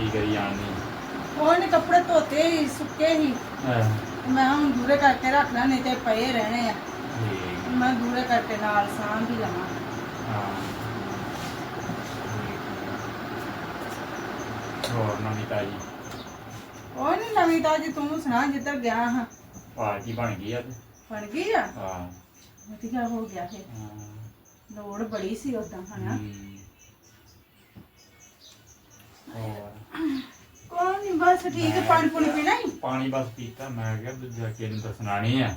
ਹੋਰ ਕੀ ਕਰੀ ਜਾਣੀ ਉਹ ਨੇ ਕੱਪੜੇ ਧੋਤੇ ਹੀ ਸੁੱਕੇ ਹੀ। ਮੈਂ ਹੁਣ ਦੂਰੇ ਕਰਕੇ ਰੱਖ ਲਾਂ ਨਹੀਂ ਤੇ ਪਏ ਰਹਿਣੇ ਆ। ਠੀਕ। ਮੈਂ ਦੂਰੇ ਕਰਕੇ ਨਾਲ ਸਾਂਭ ਹੀ ਲਵਾਂ। ਹਾਂ। ਹੋਰ ਨਵੀਂ ਤਾਜੀ? ਉਹ ਨਹੀਂ ਨਵੀਂ ਤਾਜੀ ਤੂੰ ਸੁਣਾ ਜਿੱਧਰ ਗਿਆ ਹਾਂ। ਪਾਰਟੀ ਬਣ ਗਈ ਅੱਜ? ਬਣ ਗਈ ਆ? ਹਾਂ। ਵਧੀਆ ਹੋ ਗਿਆ ਫਿਰ। ਲੋੜ ਬੜੀ ਸੀ ਉਦਾਂ ਹਨਾ? ਹਮ। ਕੋਈ ਨਹੀਂ ਬਸ ਠੀਕ ਹੈ ਪਾਣੀ ਪੁਣੀ ਪੀਣਾ ਹੀ? ਪਾਣੀ ਬਸ ਪੀਤਾ ਮੈਂ ਕਿਹਾ ਦੂਜਾ ਕਿਸੇ ਨੂੰ ਦੱਸਣਾ ਨਹੀਂ ਆ।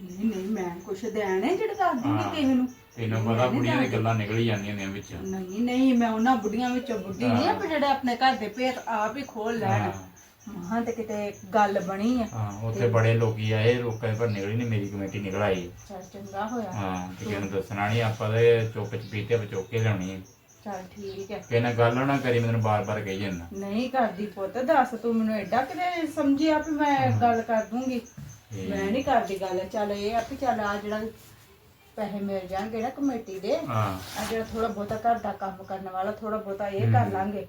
ਨਹੀਂ ਨਹੀਂ ਮੈਂ ਕੁਛ ਦੇਣੇ ਜਿਹੜਾ ਦੱਸ ਦੂੰਗੀ ਹਾਂ। ਕਿਸੇ ਨੂੰ। ਤੈਨੂੰ ਪਤਾ ਬੁੜੀਆਂ ਦੀ ਗੱਲਾਂ ਨਿਕਲ ਹੀ ਜਾਂਦੀਆਂ ਨੇ ਵਿੱਚ। ਨਹੀਂ ਨਹੀਂ ਮੈਂ ਉਹਨਾਂ ਬੁੱਢੀਆਂ ਵਿੱਚੋਂ ਬੁੱਢੀ ਨਹੀਂ ਆ ਪਰ ਜਿਹੜੇ ਆਪਣੇ ਘਰ ਦੇ ਭੇਤ ਆਪ ਹੀ ਖੋਲ ਲੈਣ। ਹਾਂ। ਮਹਾਂ ਤੇ ਕਿਤੇ ਗੱਲ ਬਣੀ ਆ। ਹਾਂ ਉੱਥੇ ਬੜੇ ਲੋਕੀ ਆਏ ਲੋਕਾਂ ਪਰ ਨਿਕਲੀ ਨਹੀਂ ਮੇਰੀ ਕਮੇਟੀ ਨਿਕਲ ਆਈ। ਚੰਗਾ ਹੋਇਆ। ਹਾਂ ਤੇ ਕਿਸੇ ਨੂੰ ਦੱਸਣਾ ਨਹੀਂ ਆਪਾਂ ਤੇ ਚੁੱਪ ਚਪੀਤੇ ਬਚੋਕ ਕੇ ਲਿਆਉਣੀ ਹੈ ਚਲ ਠੀਕ ਹੈ। ਕਿਸੇ ਨਾਲ ਗੱਲ ਨਾ ਕਰੀ ਮੈਨੂੰ ਬਾਰ-ਬਾਰ ਕਹੀ ਜਾਂਦਾ। ਨਹੀਂ ਕਰਦੀ ਪੁੱਤ ਦੱਸ ਤੂੰ ਮੈਨੂੰ ਐਡਾ ਕਿਤੇ ਸਮਝਿਆ ਵੀ ਮੈਂ ਗੱਲ ਕਰ ਦੂੰਗੀ। ਮੈਂ ਨਹੀਂ ਕਰਦੀ ਗੱਲ ਚੱਲ ਇਹ ਆ ਵੀ ਚੱਲ ਆ ਜਿਹੜਾ ਪੈਸੇ ਮਿਲ ਜਾਣਗੇ ਨਾ ਕਮੇਟੀ ਦੇ ਹਾਂ। ਆ ਜਿਹੜਾ ਥੋੜਾ ਬਹੁਤਾ ਘਰ ਦਾ ਕੰਮ ਕਰਨ ਵਾਲਾ ਥੋੜਾ ਬਹੁਤਾ ਇਹ ਕਰ ਲਾਂਗੇ।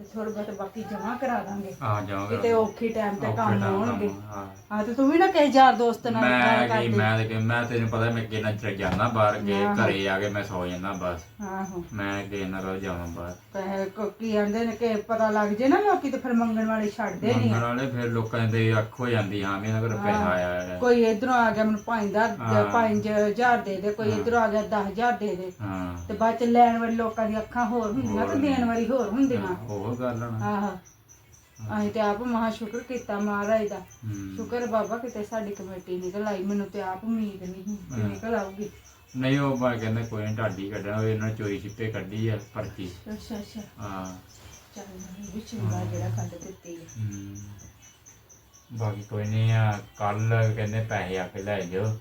ਤੇ ਥੋੜਾ ਬਹੁਤਾ ਬਾਕੀ ਜਮਾ ਕਰਾ ਦਾਂਗੇ। ਆ ਜਾਓਗੇ ਕਿਤੇ ਔਖੀ ਟਾਈਮ ਤੇ ਕੰਮ ਆਉਣਗੇ ਹਾਂ। ਹਾਂ ਤੇ ਤੂੰ ਵੀ ਨਾ ਕਹੇ ਯਾਰ ਦੋਸਤ ਨਾਲ ਗੱਲ ਮੈਂ ਕੀ ਕਰਦੀ। ਮੈਂ ਤੇ ਕਿ- ਮੈਂ ਤੈਨੂੰ ਪਤਾ ਮੈਂ ਕਿੰਨਾ ਚਿਰ ਜਾਂਦਾ ਬਾਹਰ ਗਏ ਘਰੇ ਆ ਕੇ ਮੈਂ ਸੌ ਜਾਂਦਾ ਬਸ। ਆਹੋ। ਮੈਂ ਕਿ ਨਾ ਰੋ ਜਾਵਾਂ ਬਾਹਰ। ਪੈਸੇ ਕੋ ਕੀ ਆਂਦੇ ਨੇ ਕਿ ਪਤਾ ਲੱਗ ਜੇ ਨਾ ਲੋਕੀ ਤੇ ਫਿਰ ਮੰਗਣ ਵਾਲੇ ਛੱਡਦੇ ਨਹੀਂ ਮੰਗਣ ਵਾਲੇ ਫਿਰ ਲੋਕਾਂ ਦੇ ਅੱਖ ਹੋ ਜਾਂਦੀ ਹਾਂ ਮੇਰੇ ਕੋਲ ਪੈਸਾ ਆਇਆ ਹੈ ਕੋਈ ਇਧਰੋਂ ਆ ਗਿਆ ਮੈਨੂੰ 5000 5000 ਦੇ ਦੇ ਕੋਈ ਇਧਰੋਂ ਆ ਗਿਆ 10000 ਦੇ ਦੇ। ਹਾਂ। ਤੇ ਬਾਅਦ ਚ ਲੈਣ ਵਾਲੇ ਲੋਕਾਂ ਦੀ ਅੱਖਾਂ ਹੋਰ ਹੁੰਦੀਆਂ ਤੇ ਦੇਣ ਵਾਲੀ ਹੋਰ ਹੁੰਦੀਆਂ। ਉਹ ਗੱਲ ਨਾ ਆਹੋ। ਅਸੀਂ ਤੇ ਆਪ ਮਹਾ ਸ਼ੁਕਰ ਕੀਤਾ ਮਹਾਰਾਜ ਦਾ। ਸ਼ੁਕਰ ਬਾਬਾ ਕਿਤੇ ਸਾਡੀ ਕਮੇਟੀ ਨਿਕਲ ਆਈ ਮੈਨੂੰ ਤੇ ਆਪ ਉਮੀਦ ਨਹੀਂ ਸੀ ਕਿ ਨਿਕਲ ਆਊਗੀ। ਨਹੀਂ ਉਹ ਬਾ ਕਹਿੰਦਾ ਕੋਈ ਨੀ ਢਾਡੀ ਕੱਢਣਾ ਉਹ ਇਹਨਾਂ ਨੇ ਚੋਰੀ ਛਿੱਪੇ ਕੱਢੀ ਆ ਪਰਚੀ। ਅੱਛਾ ਅੱਛਾ। ਹਾਂ। ਚੱਲ ਇਹ ਵੀ ਚੰਗਾ ਜਿਹੜਾ ਕੱਢ ਦਿੱਤੀ ਹਮ। ਬਾਕੀ ਕੋਈ ਨਹੀਂ ਆ ਕੱਲ ਕਹਿੰਦੇ ਪੈਸੇ ਆ ਕੇ ਲੈ ਜਾਓ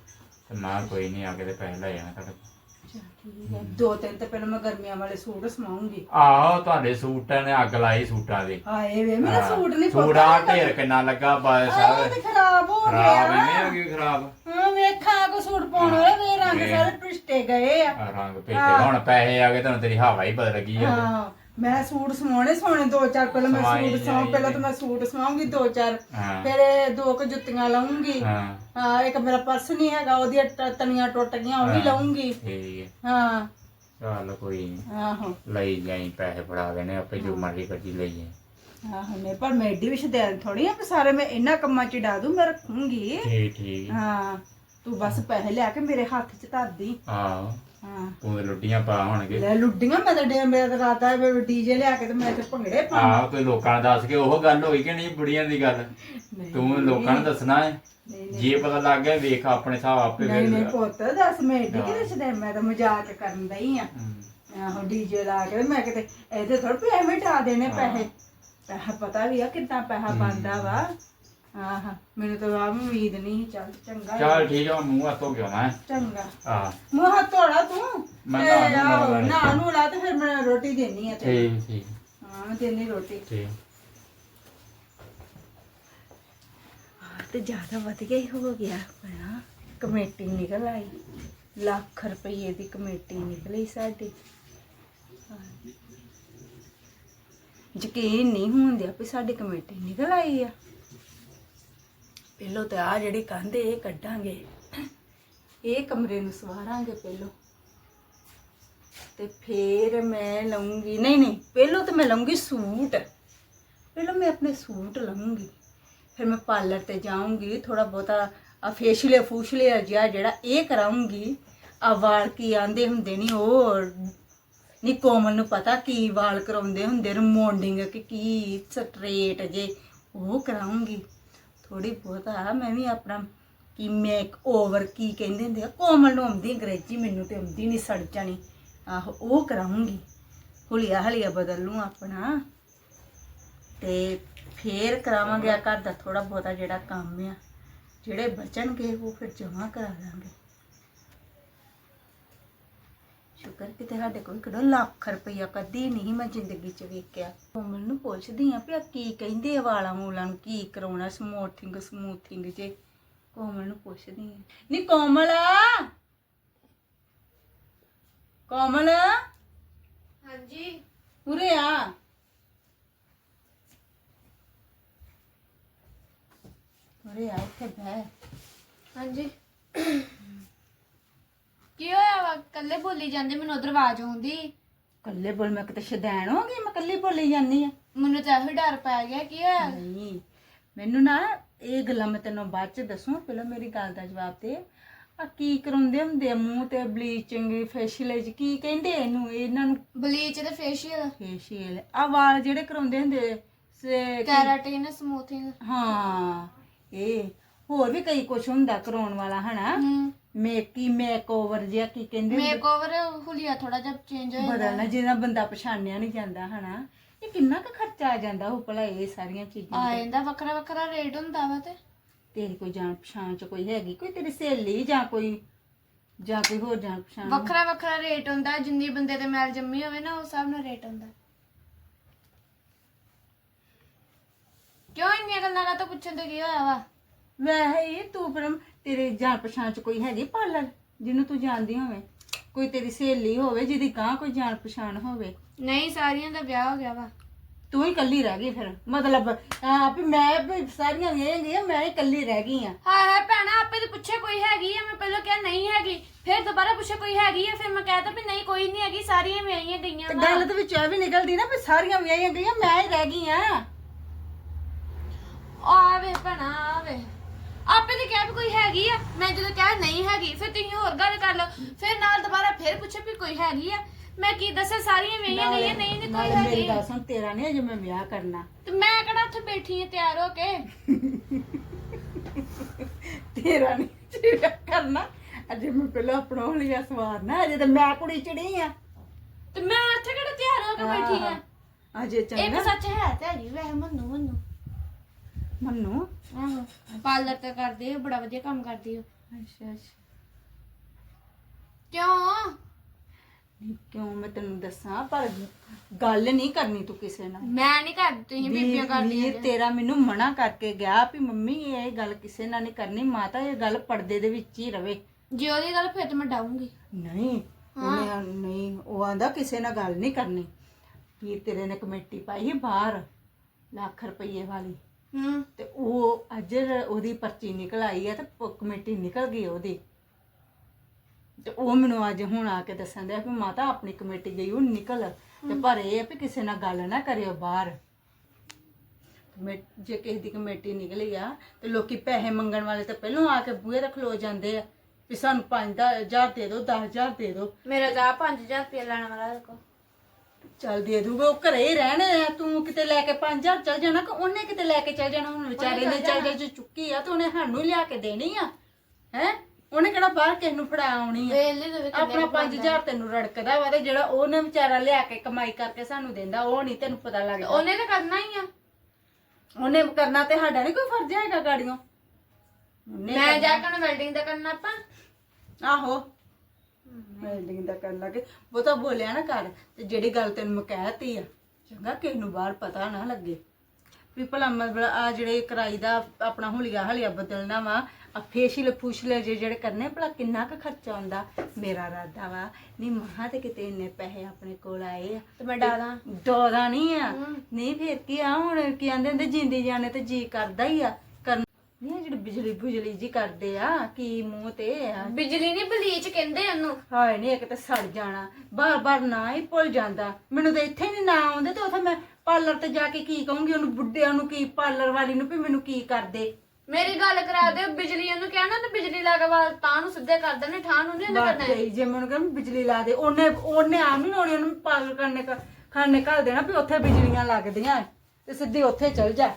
ਤੇ ਮੈਂ ਕੋਈ ਨਹੀਂ ਆ ਕੇ ਤੇ ਪੈਸੇ ਲੈ ਜਾਣਾ ਤੁਹਾਡੇ ਕੋਲ। ਚੱਲ ਠੀਕ ਹੈ ਦੋ ਤਿੰਨ ਤੇ ਪਹਿਲਾਂ ਮੈਂ ਗਰਮੀਆਂ ਵਾਲੇ ਸੂਟ ਸਮਾਉਂਗੀ। ਆਹੋ ਤੁਹਾਡੇ ਸੂਟਾਂ ਨੇ ਅੱਗ ਲਾਈ ਸੂਟਾਂ ਦੇ। ਹਾਏ ਵੇ ਮੇਰਾ ਸੂਟ ਨਹੀਂ ਆ ਢੇਰ ਕਿੰਨਾ ਲੱਗਾ ਬਾਏ ਆਹ ਸਾਹਿਬ ਤੇ ਖਰਾਬ ਹੋ ਖਰਾਬ ਗਿਆ। ਐਵੇਂ ਆ ਗਈ ਖਰਾਬ। ਹਾਂ ਵੇਖਾਂ ਕੋ ਸੂਟ ਪਾਉਣ ਵਾਲੇ ਮੇਰੇ ਰੰਗ ਸਾਰੇ ਪਿਸਟੇ ਗਏ ਆ। ਆ ਰੰਗ ਪੇਟੇ ਹੁਣ ਪੈਸੇ ਆ ਗਏ ਤੁਹਾਨੂੰ ਤੇਰੀ ਹਵਾ ਹੀ ਬਦਲ ਗਈ ਆ। ਹਾਂ ਮੈਂ ਸੂਟ ਸਵਾਉਣੇ ਸੋਹਣੇ ਦੋ ਚਾਰ ਪਹਿਲਾਂ ਮੈਂ ਸੂਟ ਸਵਾਉਂ ਪਹਿਲਾਂ ਤਾਂ ਮੈਂ ਸੂਟ ਸਵਾਉਂਗੀ ਦੋ ਚਾਰ ਹਾਂ। ਫਿਰ ਇਹ ਦੋ ਕੁ ਜੁੱਤੀਆਂ ਲਾਉਂਗੀ। ਹਾਂ। ਹਾਂ ਇੱਕ ਮੇਰਾ ਪਰਸ ਨਹੀਂ ਹੈਗਾ ਉਹਦੀਆਂ ਟ- ਤਣੀਆਂ ਟੁੱਟ ਗਈਆਂ ਉਹ ਵੀ ਲਾਉਂਗੀ। ਠੀਕ ਹੈ। ਹਾਂ। ਚੱਲ ਕੋਈ ਨੀ। ਆਹੋ। ਲਈ ਜਾਈ ਪੈਸੇ ਫੜਾ ਦੇਣੇ ਆਪੇ ਜੋ ਮਰਜ਼ੀ ਕੱਢੀ ਲਈ ਜਾਈ ਆਹੋ ਨਹੀਂ ਪਰ ਮੈਂ ਏਡੀ ਵੀ ਸ਼ਦੈਨ ਥੋੜੀ ਆ ਵੀ ਸਾਰੇ ਮੈਂ ਇਹਨਾਂ ਕੰਮਾਂ 'ਚ ਡਾ ਦੂੰ ਮੈਂ ਰੱਖੂੰਗੀ। ਠੀਕ ਠੀਕ। ਹਾਂ। ਤੂੰ ਬਸ ਪੈਸੇ ਲਿਆ ਕੇ ਮੇਰੇ ਹੱਥ 'ਚ ਧਰ ਦੀ। ਆਹੋ। ਹਾਂ। ਤੂੰ ਤੇ ਲੁੱਟੀਆਂ ਪਾ ਹੋਣਗੇ। ਲੈ ਲੁੱਡੀਆਂ ਮੈਂ ਤਾਂ ਡੇ ਮੇਰਾ ਤਾਂ ਰਾਤਾ ਡੀਜੇ ਲਿਆ ਕੇ ਤੇ ਮੈਂ ਤੇ ਭੰਗੜੇ ਪਾ ਆਹੋ ਕੋਈ ਲੋਕਾਂ ਨੂੰ ਦੱਸ ਕੇ ਉਹ ਗੱਲ ਹੋਈ ਕਿ ਨਹੀਂ ਬੁੜੀਆਂ ਦੀ ਗੱਲ? ਨਹੀਂ ਤੂੰ ਲੋਕਾਂ ਨੂੰ ਦੱਸਣਾ ਹੈ? ਨਹੀਂ ਜੇ ਪਤਾ ਲੱਗ ਗਿਆ ਵੇਖ ਆਪਣੇ ਹਿਸਾਬ ਆਪੇ ਨਹੀਂ ਨਹੀਂ ਵੇਖ ਪੁੱਤ ਦੱਸ ਮੈਂ ਏਡੀ ਕਿਹਦੇ ਸ਼ਦੈਨ ਮੈਂ ਤਾਂ ਮਜ਼ਾਕ ਕਰਨ ਦਈ ਆ ਆਹੋ ਡੀਜੇ ਲਾ ਕੇ ਮੈਂ ਕਿਤੇ ਇਹਦੇ ਥੋੜ ਐਵੇਂ ਢਾ ਦੇਣੇ ਪੈਸੇ। ਪੈਸਾ ਪਤਾ ਵੀ ਆ ਕਿੰਨਾ ਪੈਸਾ ਬਣਦਾ ਵਾ। ਆਹ ਮੈਨੂੰ ਤਾਂ ਆਪ ਉਮੀਦ ਨਹੀਂ ਸੀ। ਚੱਲ ਚੰਗਾ ਚੱਲ ਠੀਕ ਆ ਮੂੰਹ ਹੱਥ ਹੋ ਗਿਆ ਮੈਂ ਚੰਗਾ। ਆ ਮੂੰਹ ਹੱਥ ਧੋੜਾ ਤੂੰ? ਮੈਂ ਤੇ ਨਹਾ ਨੂੰ ਆਹੋ, ਲਾ ਲੈਣਾ। ਨਹਾ ਨੂੰ ਲਾ ਤੇ ਫਿਰ ਮੈਂ ਰੋਟੀ ਦੇਣੀ ਆ ਤੈਨੂੰ। ਠੀਕ ਠੀਕ। ਹਾਂ ਦੇਣੀ ਰੋਟੀ। ਠੀਕ। ਤੇ ਜ਼ਿਆਦਾ ਵਧੀਆ ਹੀ ਹੋ ਗਿਆ। ਕਮੇਟੀ ਨਿਕਲ ਆਈ। ਲੱਖ ਰੁਪਏ ਦੀ ਕਮੇਟੀ ਨਿਕਲੀ ਸਾਡੀ। ਹਾਂ। ਯਕੀਨ ਨਹੀਂ ਹੁੰਦਿਆ ਵੀ ਸਾਡੀ ਕਮੇਟੀ ਨਿਕਲ ਆਈ ਆ। ਪਹਿਲੋਂ ਤਾਂ ਆ ਜਿਹੜੀ ਕੰਧ ਇਹ ਕੱਢਾਂਗੇ, ਇਹ ਕਮਰੇ ਨੂੰ ਸਵਾਰਾਂਗੇ ਪਹਿਲੋਂ। ਤੇ ਫੇਰ ਮੈਂ ਲਵਾਂਗੀ ਨਹੀਂ ਨਹੀਂ, ਪਹਿਲੋਂ ਤਾਂ ਮੈਂ ਲਵਾਂਗੀ ਸੂਟ। ਪਹਿਲੋਂ ਮੈਂ ਆਪਣੇ ਸੂਟ ਲਵਾਂਗੀ ਫਿਰ ਮੈਂ ਪਾਰਲਰ ਤੇ ਜਾਊਂਗੀ ਥੋੜਾ ਬਹੁਤਾ ਆ ਫੇਸ਼ੀਅਲ ਫੂਸ਼ੀਅਲ ਜਿਹਾ ਜਿਹੜਾ ਇਹ ਕਰਾਉਂਗੀ ਆ ਵਾਲ ਕੀ ਆਂਦੇ ਹੁੰਦੇ ਨਹੀਂ ਉਹ ਨਹੀਂ ਕੋਮਲ ਨੂੰ ਪਤਾ ਕੀ ਵਾਲ ਕਰਾਉਂਦੇ ਹੁੰਦੇ ਨੇ ਮੋਂਡਿੰਗ ਕਿ ਕੀ ਸਟ੍ਰੇਟ ਜੇ, ਉਹ ਕਰਾਉਂਗੀ ਥੋੜੀ ਬਹੁਤਾ ਮੈਂ ਵੀ ਆਪਣਾ ਕੀ ਮੇਕ ਓਵਰ ਕੀ ਕਹਿੰਦੇ ਹੁੰਦੇ ਆ, ਕੋਮਲ ਨੂੰ ਆਉਂਦੀ ਅੰਗਰੇਜ਼ੀ, ਮੈਨੂੰ ਤੇ ਆਉਂਦੀ ਨਹੀਂ ਸੜ ਜਾਣੀ ਆਹੋ, ਉਹ ਕਰਾਉਂਗੀ ਹੁਲੀਆ ਹਲੀਆ ਬਦਲ ਲੂੰ ਆਪਣਾ। ਤੇ ਫੇਰ ਕਰਾਵਾਂਗੇ ਆ ਘਰ ਦਾ ਥੋੜਾ ਬਹੁਤਾ ਜਿਹੜਾ ਕੰਮ ਆ। ਜਿਹੜੇ ਬਚਣਗੇ, ਉਹ ਫਿਰ ਜਮਾ ਕਰਾ ਦਾਂਗੇ। ਸ਼ੁਕਰ ਕਿਤੇ ਸਾਡੇ ਕੋਲ ਕਿਹੜਾ ਲੱਖ ਰੁਪਈਆ ਕਦੀ ਨਹੀਂ ਮੈਂ ਜ਼ਿੰਦਗੀ 'ਚ ਵੇਖਿਆ। ਕੋਮਲ ਨੂੰ ਪੁੱਛਦੀ ਆ ਵੀ ਆ ਕੀ ਕਹਿੰਦੇ ਆ ਵਾਲਾਂ ਮੂਲਾਂ ਨੂੰ ਕੀ ਕਰਾਉਣਾ ਸਮੂਥਿੰਗ ਸਮੂਥਿੰਗ ਜੇ। ਕੋਮਲ ਨੂੰ ਪੁੱਛਦੀ ਆ। ਨੀ ਕੋਮਲ! ਕੋਮਲ! ਹਾਂਜੀ। ਉਰੇ ਆ। ਉਰੇ ਆ ਇੱਥੇ ਬਹਿ। ਹਾਂਜੀ। ਕੀ ਹੋਇਆ ਵਾ? ਕੱਲੇ ਬੋਲੀ ਜਾਂਦੇ ਮੈਨੂੰ ਉਧਰ ਆਵਾਜ਼ ਆਉਂਦੀ। ਕੱਲੇ ਬੋਲ ਮੈਂ ਕਿਤੇ ਸ਼ਦੈਣ ਹੋ ਗਈ ਮੈਂ ਕੱਲੀ ਬੋਲੀ ਜਾਂਦੀ ਆ। ਮੈਨੂੰ ਤਾਂ ਇਹੋ ਡਰ ਪੈ ਗਿਆ ਕੀ ਹੋਇਆ? ਨਹੀਂ ਮੈਨੂੰ ਨਾ ਇਹ ਗੱਲਾਂ ਮੈਂ ਤੈਨੂੰ ਬਾਅਦ ਚ ਦੱਸੂ ਪਹਿਲਾਂ ਮੇਰੀ ਗੱਲ ਦਾ ਜਵਾਬ ਦੇ। ਆ ਕੀ ਕਰਾਉਂਦੇ ਹੁੰਦੇ ਆ ਮੂੰਹ ਤੇ ਬਲੀਚਿੰਗ ਫੇਸ਼ੀਅਲ ਕੀ ਕਹਿੰਦੇ ਇਹਨੂੰ ਇਹਨਾਂ ਨੂੰ? ਬਲੀਚ ਤੇ ਫੇਸ਼ੀਅਲ ਫੇਸ਼ੀਅਲ ਆ ਵਾਲ ਜਿਹੜੇ ਕਰਾਉਂਦੇ ਹੁੰਦੇ ਸੇ- ਕੈਰਾਟਿਨ ਸਮੂਥਿੰਗ ਹਾਂ ਇਹ ਹੋਰ ਵੀ ਕਈ ਕੁਝ ਹੁੰਦਾ ਕਰਾਉਣ ਵਾਲਾ ਹਨਾ? ਹੂੰ। ਮੇਕੀ ਮੇਕਓਵਰ ਜਿਹਾ ਕੀ ਕਹਿੰਦੇ ਹੁੰਦੇ? ਮੇਕਓਵਰ ਹੁਲੀਆ ਥੋੜਾ ਜਿਹਾ ਚੇਂਜ ਹੋ ਜਾਂਦਾ। ਬਦਲਣਾ ਜਿਹਦਾ ਬੰਦਾ ਪਛਾਣਿਆ ਨਹੀਂ ਜਾਂਦਾ ਹਨਾ। ਇਹ ਕਿੰਨਾ ਕੁ ਖਰਚਾ ਆ ਜਾਂਦਾ ਉਹ ਭਲਾ ਇਹ ਸਾਰੀਆਂ ਚੀਜ਼ਾਂ ਆ ਤੇ? ਜਾਂਦਾ ਵੱਖਰਾ ਵੱਖਰਾ ਰੇਟ ਹੁੰਦਾ ਵਾ ਤੇ। ਤੇਰੀ ਕੋਈ ਜਾਣ ਪਛਾਣ ਚ ਕੋਈ ਹੈਗੀ? ਕੋਈ ਤੇਰੀ ਸਹੇਲੀ ਜਾਂ ਕੋਈ ਜਾਂ ਕੋਈ ਹੋਰ ਜਾਣ ਪਛਾਣ? ਵੱਖਰਾ ਵੱਖਰਾ ਰੇਟ ਹੁੰਦਾ ਜਿੰਨੀ ਬੰਦੇ ਤੇ ਮੈਲ ਜੰਮੀ ਹੋਵੇ ਨਾ ਉਸ ਹਿਸਾਬ ਨਾਲ ਰੇਟ ਹੁੰਦਾ। ਕਿਉਂ ਇੰਨੀਆਂ ਗੱਲਾਂ ਕਾ ਪੁੱਛਣ ਤੇ ਕੀ ਹੋਇਆ ਵਾ? ਵੈਸੇ ਹੀ ਤੂੰ ਪਰਮ ਤੇਰੇ ਜਾਣ ਪਛਾਣ ਚ ਕੋਈ ਹੈਗੀ ਪਾਰਲਰ ਜਿਹਨੂੰ ਤੂੰ ਜਾਣਦੀ ਹੋਵੇਂ? ਕੋਈ ਤੇਰੀ ਸਹੇਲੀ ਹੋਵੇ ਜਿਹਦੀ ਗਾਂ ਕੋਈ ਜਾਣ ਪਛਾਣ ਹੋਵੇ। ਨਹੀਂ ਸਾਰੀਆਂ ਦਾ ਵਿਆਹ ਹੋ ਗਿਆ ਵਾ। ਤੂੰ ਹੀ ਇਕੱਲੀ ਰਹਿ ਗਈ ਫਿਰ। ਮਤਲਬ ਆ ਵੀ ਮੈਂ ਵੀ ਸਾਰੀਆਂ ਵੇਖ ਗਈਆਂ ਮੈਂ ਇਕੱਲੀ ਰਹਿ ਗਈ ਆ। ਹਾਏ ਹਾਏ ਭੈਣਾ ਆਪੇ ਤੇ ਪੁੱਛੇ ਕੋਈ ਹੈਗੀ ਆ ਮੈਂ ਪਹਿਲਾਂ ਕਿਹਾ ਨਹੀਂ ਹੈਗੀ ਫਿਰ ਦੁਬਾਰਾ ਪੁੱਛੇ ਕੋਈ ਹੈਗੀ ਆ ਫਿਰ ਮੈਂ ਕਹਿਤਾ ਵੀ ਨਹੀਂ ਕੋਈ ਨਹੀਂ ਹੈਗੀ ਸਾਰੀਆਂ ਵਿਆਹੀਆਂ ਗਈਆਂ ਤੇ ਵਾ। ਗੱਲ ਤੇ ਵਿੱਚ ਇਹ ਵੀ ਨਿਕਲਦੀ ਨਾ ਵੀ ਸਾਰੀਆਂ ਵਿਆਹੀਆਂ ਗਈਆਂ ਮੈਂ ਹੀ ਰਹਿ ਗਈ ਆ। ਆਵੇ ਭੈਣਾ ਆਵੇ। ਆਪੇ ਤੇ ਕਿਹਾ ਵੀ ਕੋਈ ਹੈਗੀ ਆ। ਮੈਂ ਜਦੋਂ ਕਿਹਾ ਨਹੀਂ ਹੈਗੀ ਫਿਰ ਤੁਸੀਂ ਹੋਰ ਗੱਲ ਕਰ ਲਓ। ਫਿਰ ਨਾਲ ਦੁਬਾਰਾ ਫਿਰ ਪੁੱਛੇ ਵੀ ਕੋਈ ਹੈਗੀ ਆ। ਮੈਂ ਕੀ ਦੱਸਾਂ ਸਾਰੀਆਂ ਵਿਆਹੀਆਂ ਗਈਆਂ ਨਹੀਂ ਨਹੀਂ ਕੋਈ ਨਾਲੇ ਮੇਰੀ ਹੈਗੀ ਗੱਲ ਸੁਣ ਤੇਰਾ ਨਹੀਂ ਅਜੇ ਮੈਂ ਵਿਆਹ ਕਰਨਾ। ਤੇ ਮੈਂ ਕਿਹੜਾ ਉੱਥੇ ਬੈਠੀ ਆ ਤਿਆਰ ਹੋ ਕੇ? ਤੇਰਾ ਨਹੀਂ ਵਿਆਹ ਕਰਨਾ। ਅਜੇ ਮੈਂ ਪਹਿਲਾਂ ਆਪਣਾ ਹੋਲੀਆ ਸਵਾਰਨਾ ਅਜੇ ਤਾਂ ਮੈਂ ਕੁੜੀ ਚੜੀ ਆ। ਤੇ ਮੈਂ ਉੱਥੇ ਕਿਹੜਾ ਤਿਆਰ ਹੋ ਕੇ ਬੈਠੀ ਆ? ਅਜੇ ਇੱਕ ਚੰਗਾ। ਸੱਚ ਹੈ ਤੇ ਹੈਗੀ ਵੈਸੇ ਮੰਨੂ ਮੰਨੂ। ਮੰਨੂ? ਆਹੋ ਪਾਰਲਰ ਤੇ ਕਰਦੇ ਹੋ ਬੜਾ ਵਧੀਆ ਕੰਮ ਕਰਦੀ ਹੋ ਅੱਛਾ ਅੱਛਾ। ਕਿਉਂ? ਨਹੀਂ ਕਿਉਂ ਮੈਂ ਤੈਨੂੰ ਦੱਸਾਂ ਪਰ ਗੱਲ ਨਹੀਂ ਕਰਨੀ ਤੂੰ ਕਿਸੇ ਨਾਲ। ਮੈਂ ਨਹੀਂ ਕਰਦੀ ਤੁਸੀਂ ਬੀਬੀਆਂ ਵੀਰ ਕਰਦੀਆਂ ਵੀਰ ਤੇਰਾ ਮੈਨੂੰ ਮਨਾ ਕਰਕੇ ਗਿਆ ਵੀ ਮੰਮੀ ਇਹ ਗੱਲ ਕਿਸੇ ਨਾਲ ਨਹੀਂ ਕਰਨੀ ਮਾਤਾ ਇਹ ਗੱਲ ਪਰਦੇ ਦੇ ਵਿੱਚ ਹੀ ਰਵੇ। ਜੇ ਉਹਦੀ ਗੱਲ ਫਿਰ ਤੇ ਮੈਂ ਡਾਉਂਗੀ ਨਹੀਂ ਉਹਨੇ ਨਹੀਂ ਉਹ ਆਂਦਾ ਕਿਸੇ ਨਾਲ ਗੱਲ ਨਹੀਂ ਕਰਨੀ। ਵੀਰ ਤੇਰੇ ਨੇ ਕਮੇਟੀ ਪਾਈ ਸੀ ਬਾਹਰ ਲੱਖ ਰੁਪਏ ਵਾਲੀ। ਹੂੰ। ਤੇ ਉਹ ਅੱਜ ਉਹਦੀ ਪਰਚੀ ਨਿਕਲ ਆਈ ਹੈ ਤੇ ਪ- ਕਮੇਟੀ ਨਿਕਲ ਗਈ ਉਹਦੀ। ਤੇ ਉਹ ਮੈਨੂੰ ਅੱਜ ਹੁਣ ਆ ਕੇ ਦੱਸਣ ਦਿਆ ਵੀ ਮਾਤਾ ਆਪਣੀ ਕਮੇਟੀ ਗਈ ਉਹ ਨਿਕਲ। ਤੇ ਪਰ ਇਹ ਆ ਵੀ ਕਿਸੇ ਨਾਲ ਗੱਲ ਨਾ ਕਰਿਓ ਬਾਹਰ। ਕਮੇ- ਜੇ ਕਿਸੇ ਦੀ ਕਮੇਟੀ ਨਿਕਲੀ ਆ ਤੇ ਲੋਕੀ ਪੈਸੇ ਮੰਗਣ ਵਾਲੇ ਤਾਂ ਪਹਿਲਾਂ ਆ ਕੇ ਬੂਹੇ ਤੇ ਖਲੋ ਜਾਂਦੇ ਆ ਵੀ ਸਾਨੂੰ 5000 ਦੇ ਦਿਓ 10000 ਦੇ ਦਿਓ। ਮੇਰਾ ਜਾ 5000 ਰੁਪਏ ਲੈਣ ਵਾਲਾ ਦੇਖੋ ਚੱਲ ਦੇ ਦੂਗਾ ਉਹ ਘਰੇ ਹੀ ਰਹਿਣ ਆ, ਤੂੰ ਕਿਤੇ ਲੈ ਕੇ 5000 ਚੱਲ ਜਾਣਾ ਕਿ ਉਹਨੇ ਕਿਤੇ ਲੈ ਕੇ ਚੱਲ ਜਾਣਾ? ਹੁਣ ਵਿਚਾਰੇ ਨੇ ਚੱਲ ਜਾ ਚੁੱਕੀ ਆ ਤੇ ਉਹਨੇ ਸਾਨੂੰ ਲਿਆ ਕੇ ਦੇਣੀ ਆ। ਹੈ? ਉਹਨੇ ਕਿਹੜਾ ਬਾਹਰ ਕਿਸ ਨੂੰ ਫੜਾ ਆਉਣੀ ਆ? ਵੇਲੇ ਦੇ ਵਿੱਚ ਆਪਣਾ 5000 ਤੈਨੂੰ ਰੜਕਦਾ ਵਾ ਤੇ ਜਿਹੜਾ ਉਹਨੇ ਵਿਚਾਰਾ ਲਿਆ ਕੇ ਕਮਾਈ ਕਰਕੇ ਸਾਨੂੰ ਦਿੰਦਾ ਉਹ ਨਹੀਂ ਤੈਨੂੰ ਪਤਾ ਲੱਗਦਾ। ਉਹਨੇ ਤਾਂ ਕਰਨਾ ਹੀ ਆ। ਉਹਨੇ ਕਰਨਾ ਤੇ ਸਾਡਾ ਨਹੀਂ ਕੋਈ ਫਰਜ਼ ਹੈਗਾ ਗਾੜੀਆਂ ਮੈਂ ਜਾ ਕੇ ਵੈਲਡਿੰਗ ਦਾ ਕਰਨਾ ਆਪਾਂ। ਆਹੋ। ਬਿਲਡਿੰਗ ਦਾ ਕਰਨ ਲੱਗੇ ਉਹ ਤਾਂ ਬੋਲਿਆ ਨਾ ਕਰ ਤੇ ਜਿਹੜੀ ਗੱਲ ਤੈਨੂੰ ਮੈਂ ਕਹਿਤੀ ਆ ਚੰਗਾ ਕਿਸੇ ਨੂੰ ਬਾਹਰ ਪਤਾ ਨਾ ਲੱਗੇ। ਵੀ ਭਲਾ ਮਤਲਬ ਆ ਜਿਹੜੇ ਕਰਾਈ ਦਾ ਆਪਣਾ ਹੁਲੀਆ ਹਲੀਆ ਬਦਲਣਾ ਵਾ ਆ ਫੇਸ਼ੀਅਲ ਫੂਸ਼ਲ ਜਿਹੜੇ ਕਰਨੇ ਭਲਾ ਕਿੰਨਾ ਕੁ ਖਰਚਾ ਆਉਂਦਾ? ਮੇਰਾ ਇਰਾਦਾ ਵਾ ਨਹੀਂ ਮਹਾ ਤੇ ਕਿਤੇ ਇੰਨੇ ਪੈਸੇ ਆਪਣੇ ਕੋਲ ਆਏ ਆ। ਤੇ ਮੈਂ ਡਾਦਾ ਡੋਰਾ ਨਹੀਂ ਆ। ਨਹੀਂ ਫੇਰ ਕੀ ਆ ਹੁਣ ਕੀ ਆਂਦੇ ਹੁੰਦੇ ਜਿੰਦੀ ਜਾਣੇ ਤੇ ਜੀ ਕਰਦਾ ਹੀ ਆ। ਨਹੀਂ ਆ ਜਿਹੜੇ ਬਿਜਲੀ ਬੁਜਲੀ ਜੀ ਕਰਦੇ ਆ ਕੀ ਮੂੰਹ ਤੇ ਆ। ਬਿਜਲੀ ਨਹੀਂ ਬਲੀਚ ਕਹਿੰਦੇ ਉਹਨੂੰ। ਹਾਏ ਨਹੀਂ ਇੱਕ ਤੇ ਸੜ ਜਾਣਾ। ਬਾਰ ਬਾਰ ਨਾ ਹੀ ਭੁੱਲ ਜਾਂਦਾ। ਮੈਨੂੰ ਤਾਂ ਇੱਥੇ ਨਹੀਂ ਨਾ ਆਉਂਦੇ ਤੇ ਉੱਥੇ ਮੈਂ ਪਾਰਲਰ ਤੇ ਜਾ ਕੇ ਕੀ ਕਹੂੰਗੀ? ਉਹਨੂੰ ਬੁੱਢਿਆਂ ਨੂੰ ਕੀ ਪਾਰਲਰ ਵਾਲੀ ਨੂੰ ਵੀ ਮੈਨੂੰ ਕੀ ਕਰਦੇ? ਮੇਰੀ ਗੱਲ ਕਰਾ ਦਿਓ ਬਿਜਲੀ ਉਹਨੂੰ ਕਹਿਣਾ ਤੇ ਬਿਜਲੀ ਲਾ ਕੇ ਬਾਅਦ ਤਾਂ ਨੂੰ ਸਿੱਧੇ ਕਰ ਦੇਣੇ ਠਾਹ ਨੂੰ ਨਹੀਂ ਕਰਨਾ। ਬਾਕੀ ਜੇ ਮੈਨੂੰ ਕਹਿੰਦਾ ਬਿਜਲੀ ਲਾ ਦੇ ਉਹਨੇ ਉਹਨੇ ਆਮ ਹੀ ਲਾਉਣੀ ਉਹਨੂੰ ਪਾਗਲ ਕਰਨੇ ਕ- ਖਾਨੇ ਘੱਲ ਦੇਣਾ ਵੀ ਉੱਥੇ ਬਿਜਲੀਆਂ ਲੱਗਦੀਆਂ। ਤੇ ਸਿੱਧੀ ਉੱਥੇ ਚਲ ਜਾ।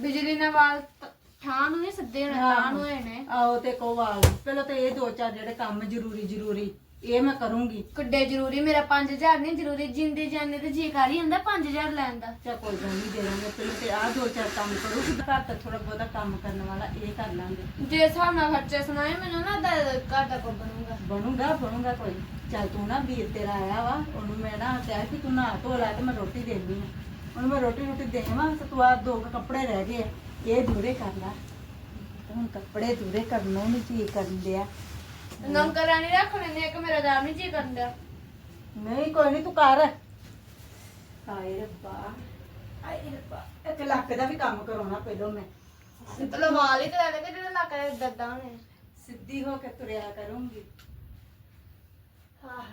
ਬਿਜਲੀ ਨਾਲ ਵਾਲ ਤ- ਠਾਹ ਨੂੰ ਨਹੀਂ ਸਿੱਧੇ ਹੋਣੇ ਤਾਂ ਨੂੰ ਹੋਏ ਨੇ। ਆਓ ਤੇ ਕੋ ਵਾਲ ਪਹਿਲਾਂ ਤੇ ਇਹ ਦੋ ਚਾਰ ਜਿਹੜੇ ਕੰਮ ਜ਼ਰੂਰੀ ਜ਼ਰੂਰੀ ਇਹ ਮੈਂ ਕਰੂੰਗੀ। ਕਿੱਡੇ ਜ਼ਰੂਰੀ? ਮੇਰਾ 5000 ਨਹੀਂ ਜ਼ਰੂਰੀ। ਜਿੰਦੇ ਜਾਣੇ ਤੇ ਜੀ ਕਰ ਹੀ ਹੁੰਦਾ 5000 ਲੈਣ ਦਾ। ਚਾ ਕੋਈ ਗੱਲ ਨਹੀਂ ਦੇ ਦਾਂਗੇ। ਪਹਿਲਾਂ ਤੇ ਆਹ ਦੋ ਚਾਰ ਕੰਮ ਕਰੂਗੀ ਘਰ ਤਾਂ ਥੋੜਾ ਬਹੁਤਾ ਕੰਮ ਕਰਨ ਵਾਲਾ ਇਹ ਕਰ ਲਾਂਗੇ। ਜੇ ਹਿਸਾਬ ਨਾਲ ਖਰਚੇ ਸੁਣਾਏ ਮੈਨੂੰ ਨਾ ਦਾ ਘਰ ਦਾ ਕੋ ਬਣੂਗਾ। ਬਣੂਗਾ ਬਣੂਗਾ ਕੋਈ। ਚੱਲ ਤੂੰ ਨਾ ਵੀਰ ਤੇਰਾ ਆਇਆ ਵਾ ਉਹਨੂੰ ਮੈਂ ਨਾ ਕਿਹਾ ਕਿ ਤੂੰ ਨਹਾ ਧੋ ਲੈ ਤੇ ਮੈਂ ਰੋਟੀ ਦੇਣੀ ਆ। ਉਹਨੂੰ ਮੈਂ ਰੋਟੀ ਰੋਟੀ ਦੇਵਾਂ ਤੇ ਤੂੰ ਆ ਦੋ ਕੁ ਕੱਪੜੇ ਰਹਿ ਗਏ ਆ, ਇਹ ਦੂਰੇ ਕਰ ਲੈ। ਹੁਣ ਕੱਪੜੇ ਦੂਰੇ ਕਰਨੋਂ ਨਹੀਂ ਜੀ ਕਰਨ ਡਿਆ ਨੰਕਰ ਨਹੀਂ ਰੱਖ ਲੈਣੇ ਇੱਕ ਮੇਰਾ ਦਾਮ ਨਹੀਂ ਜੀ ਕਰਦਾ ਨਹੀਂ ਕੋਈ ਨਹੀਂ ਤੂੰ ਕਰ। ਹਾਏ ਰੱਬਾ ਹਾਏ ਰੱਬਾ ਇੱਕ ਲੱਕ ਦਾ ਵੀ ਕੰਮ ਕਰਾਉਣਾ ਪਹਿਲੋਂ ਮੈਂ। ਚਲੋ ਵਾਲ ਹੀ ਕਰਾ ਦੇ ਜਿਹੜਾ ਲੱਕ ਦੇ ਦੱਦਾ ਹੋਣੇ ਸਿੱਧੀ ਹੋ ਕੇ ਤੁਰਿਆ ਕਰੂੰਗੀ। ਆਹ।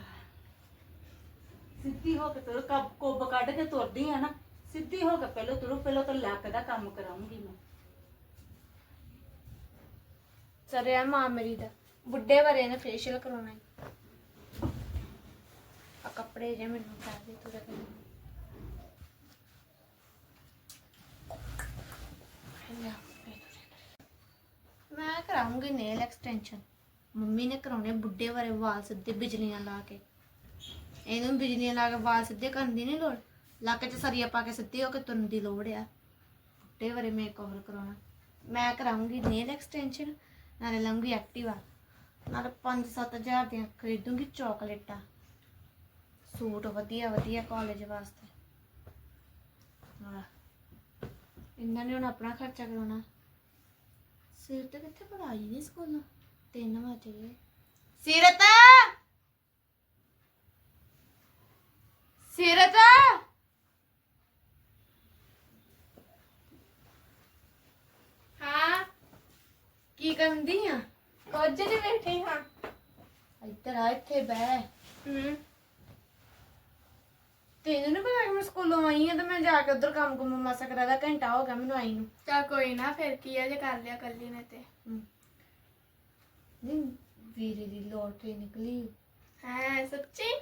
ਸਿੱਧੀ ਹੋ ਕੇ ਤੁਰ ਕੱਬ ਕੁੱਬ ਕੱਢ ਕੇ ਤੁਰਦੀ ਆ ਨਾ। ਸਿੱਧੀ ਹੋ ਕੇ ਪਹਿਲਾਂ ਤੁਰੋ, ਪਹਿਲੋਂ ਤਾਂ ਲੱਕ ਦਾ ਕੰਮ ਕਰਾਉਂਗੀ ਮੈਂ। ਸਰਿਆ ਮਾਂ ਮੇਰੀ ਦਾ। ਬੁੱਢੇ ਵਰੇ ਨੇ ਫੇਸ਼ੀਅਲ ਕਰਾਉਣਾ ਹੈ। ਆ ਕੱਪੜੇ ਜੇ ਮੈਨੂੰ ਕਰ ਦੇ ਤੂੰ ਰੱਖ ਮੈਂ ਕਰਾਉਂਗੀ ਨੇਲ ਐਕਸਟੈਂਸ਼ਨ ਮੰਮੀ ਨੇ ਕਰਾਉਣੇ ਬੁੱਢੇ ਵਰੇ ਵਾਲ ਸਿੱਧੇ ਬਿਜਲੀਆਂ ਲਾ ਕੇ। ਇਹਨੂੰ ਬਿਜਲੀਆਂ ਲਾ ਕੇ ਵਾਲ ਸਿੱਧੇ ਕਰਨ ਦੀ ਨਹੀਂ ਲੋੜ? ਲੱਕ 'ਚ ਸਰੀਆ ਪਾ ਕੇ ਸਿੱਧੇ ਹੋ ਕੇ ਤੁਰਨ ਦੀ ਲੋੜ ਆ। ਬੁੱਢੇ ਵਰੇ ਮੇਕਓਵਰ ਕਰਾਉਣਾ। ਮੈਂ ਕਰਾਉਂਗੀ ਨੇਲ ਐਕਸਟੈਂਸ਼ਨ ਨਾਲੇ ਲਵਾਂਗੀ ਐਕਟਿਵਾ ਨਾਲੇ 5-7000 ਦੀਆਂ ਖਰੀਦੂੰਗੀ ਚਾਕਲੇਟਾਂ ਸੂਟ ਵਧੀਆ ਵਧੀਆ ਕਾਲਜ ਵਾਸਤੇ। ਇਹਨਾਂ ਨੇ ਹੁਣ ਆਪਣਾ ਖਰਚਾ ਕਰਾਉਣਾ। ਸਿਰ ਤੇ ਕਿੱਥੇ ਪੜਾਈ ਨਹੀਂ ਸਕੂਲੋਂ? ਤਿੰਨ ਵਜੇ ਗਏ। ਸਿਰਤ ਸਿਰਤ ਹਾਂ ਕੀ ਕਰਦੀ ਆ? ਕੁਝ ਨਹੀਂ ਬੈਠੀ ਹਾਂ। ਇੱਧਰ ਆ ਇੱਥੇ ਬਹਿ। ਹੂੰ। ਤੈਨੂੰ ਪਤਾ ਕਿ ਮੈਂ ਸਕੂਲੋਂ ਆਈ ਆ ਤੇ ਮੈਂ ਜਾ ਕੇ ਉਧਰ ਕੰਮ ਕੁਮ ਮਾਸਾ ਕਰਾਦਾ ਘੰਟਾ ਹੋ ਗਿਆ ਮੈਨੂੰ ਆਈ ਨੂੰ। ਚਾ ਕੋਈ ਨਾ ਫਿਰ ਕੀ ਆ ਜੇ ਕਰ ਲਿਆ ਕੱਲੀ ਨੇ ਤੇ। ਹੂੰ। ਨਹੀਂ ਵੀਰੇ ਦੀ ਲੋਟਰੀ ਨਿਕਲੀ। ਹੈ ਸੱਚੀ?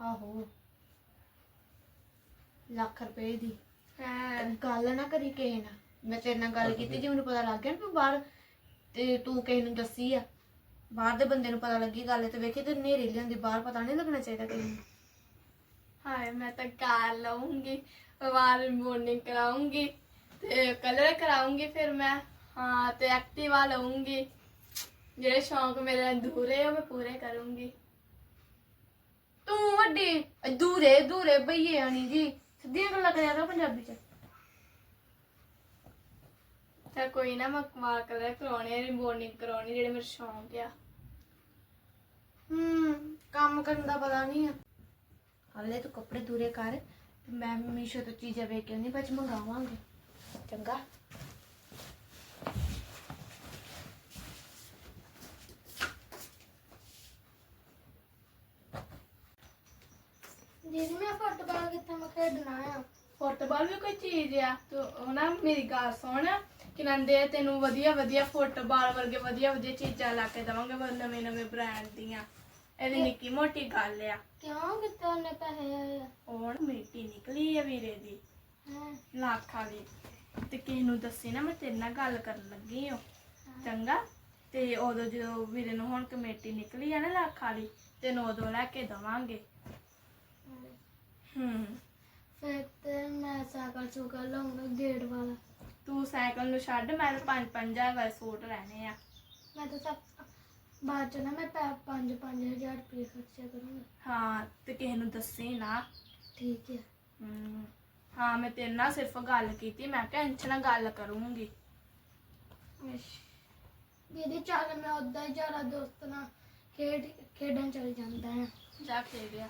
ਆਹੋ। ਲੱਖ ਰੁਪਏ ਦੀ। ਹੈ। ਗੱਲ ਨਾ ਕਰੀ ਕਿਸੇ ਨਾਲ। ਮੈਂ ਤੇਰੇ ਨਾਲ ਗੱਲ ਕੀਤੀ, ਜੀ ਮੈਨੂੰ ਪਤਾ ਲੱਗ ਗਿਆ ਨਾ ਤੂੰ ਬਾਹਰ ਤੇ ਤੂੰ ਕਿਸੇ ਨੂੰ ਦੱਸੀ ਆ। ਬਾਹਰ ਦੇ ਬੰਦੇ ਨੂੰ ਪਤਾ ਲੱਗੀ ਗੱਲ ਤੇ ਵੇਖੀ ਤੇ ਨੇਰੇ ਲਿਆਂਦੀ, ਬਾਹਰ ਪਤਾ ਨਹੀਂ ਲੱਗਣਾ ਚਾਹੀਦਾ ਕਿਸੇ ਨੂੰ। ਹਾਏ, ਮੈਂ ਤਾਂ ਕਾਰ ਲਾਉਂਗੀ, ਵਾਲ ਮੋਰਨਿੰਗ ਕਰਾਉਂਗੀ ਤੇ ਕਲਰ ਕਰਾਉਂਗੀ ਫਿਰ ਮੈਂ। ਹਾਂ, ਤੇ ਐਕਟਿਵਾ ਲਾਉਂਗੀ ਜਿਹੜੇ ਸ਼ੌਂਕ ਮੇਰੇ ਅਧੂਰੇ ਉਹ ਮੈਂ ਪੂਰੇ ਕਰੂੰਗੀ। ਤੂੰ ਵੱਡੀ ਅਧੂਰੇ ਅਧੂਰੇ ਬਈਏ ਆਣੀ ਜੀ। ਸਿੱਧੀਆਂ ਗੱਲਾਂ ਕਰਿਆ ਕਰੋ ਪੰਜਾਬੀ ਚ। ਤਾਂ ਕੋਈ ਨਾ ਮੈਂ ਵਾਲ ਕਲਰ ਕਰਾਉਣੇ ਰਿਬੋਨਿੰਗ ਕਰਾਉਣੀ ਜਿਹੜੇ ਮੇਰੇ ਸ਼ੌਂਕ ਆ। ਹੂੰ ਕੰਮ ਕਰਨ ਦਾ ਪਤਾ ਨਹੀਂ ਆ। ਹਾਲੇ ਤੂੰ ਕੱਪੜੇ ਦੂਰੇ ਕਰ ਮੈਂ ਮੀਸ਼ੋ ਤੋਂ ਚੀਜ਼ਾਂ ਵੇਖ ਕੇ ਆਉਂਦੀ ਬਾਅਦ ਚ ਮੰਗਾਵਾਂਗੇ। ਚੰਗਾ। ਦੀਦੀ ਮੈਂ ਫੁੱਟਬਾਲ ਕਿੱਥੇ ਮੈਂ ਖੇਡਣਾ ਆ? ਫੁੱਟਬਾਲ ਵੀ ਕੋਈ ਚੀਜ਼ ਆ। ਤੂੰ ਨਾ ਮੇਰੀ ਗੱਲ ਸੁਣ। ਕਿ ਨੰਦੇ ਤੈਨੂੰ ਵਧੀਆ ਵਧੀਆ ਫੁੱਟਬਾਲ ਵਰਗੇ ਵਧੀਆ ਵਧੀਆ ਚੀਜ਼ਾਂ ਲਾ ਕੇ ਦਵਾਂਗੇ ਉਹ ਨਵੇਂ ਨਵੇਂ ਬ੍ਰਾਂਡ ਦੀਆਂ। ਇਹਦੀ ਨਿੱਕੀ ਮੋਟੀ ਗੱਲ ਆ। ਕਿਉਂ ਕਿਤੇ ਉਹਨੇ ਪੈਸੇ ਹੁਣ ਮਿੱਟੀ ਨਿਕਲੀ ਆ ਵੀਰੇ ਦੀ। ਹੈਂ? ਲੱਖ ਵਾਲੀ ਤੇ ਕਿਸੇ ਨੂੰ ਦੱਸੀ ਨਾ ਮੈਂ ਤੇਰੇ ਨਾਲ ਗੱਲ ਕਰਨ ਲੱਗੀ ਹਾਂ। ਚੰਗਾ। ਤੇ ਉਦੋਂ ਜਦੋਂ ਵੀਰੇ ਨੂੰ ਹੁਣ ਕਮੇਟੀ ਨਿਕਲੀ ਆ ਨਾ ਲੱਖ ਵਾਲੀ ਤੈਨੂੰ ਉਦੋਂ ਲੈ ਕੇ ਦਵਾਂਗੇ। ਹੂੰ। ਫਿਰ ਤੇ ਮੈਂ ਸਾਈਕਲ ਚੁਕਾ ਲਵਾਂਗਾ ਗੇੜ ਵਾਲਾ। ਤੂੰ ਸਾਈਕਲ ਨੂੰ ਛੱਡ ਮੈਂ ਤਾਂ ਪੰਜ ਪੰਜ ਹਜ਼ਾਰ ਵਾਲੇ ਸੂਟ ਲੈਣੇ ਆ। ਮੈਂ ਤਾਂ ਸਭ ਬਾਅਦ ਚ ਨਾ ਮੈਂ ਪੈ 5 5000 ਰੁਪਏ ਖਰਚਿਆ ਕਰੂੰਗਾ। ਹਾਂ ਤੇ ਕਿਸੇ ਨੂੰ ਦੱਸੀ ਨਾ। ਠੀਕ ਹੈ। ਹੂੰ ਹਾਂ ਮੈਂ ਤੇਰੇ ਨਾਲ ਸਿਰਫ ਗੱਲ ਕੀਤੀ ਮੈਂ ਕਿਹਾ ਇੰਚ ਨਾਲ ਗੱਲ ਕਰੂੰਗੀ। ਦੀਦੀ ਚੱਲ ਮੈਂ ਉਦਾਂ ਹੀ ਜਾਣਾ ਦੋਸਤ ਨਾਲ ਖੇਡ ਖੇਡਣ ਚਲ ਜਾਂਦਾ ਆ ਜਾ ਖੇਡਿਆ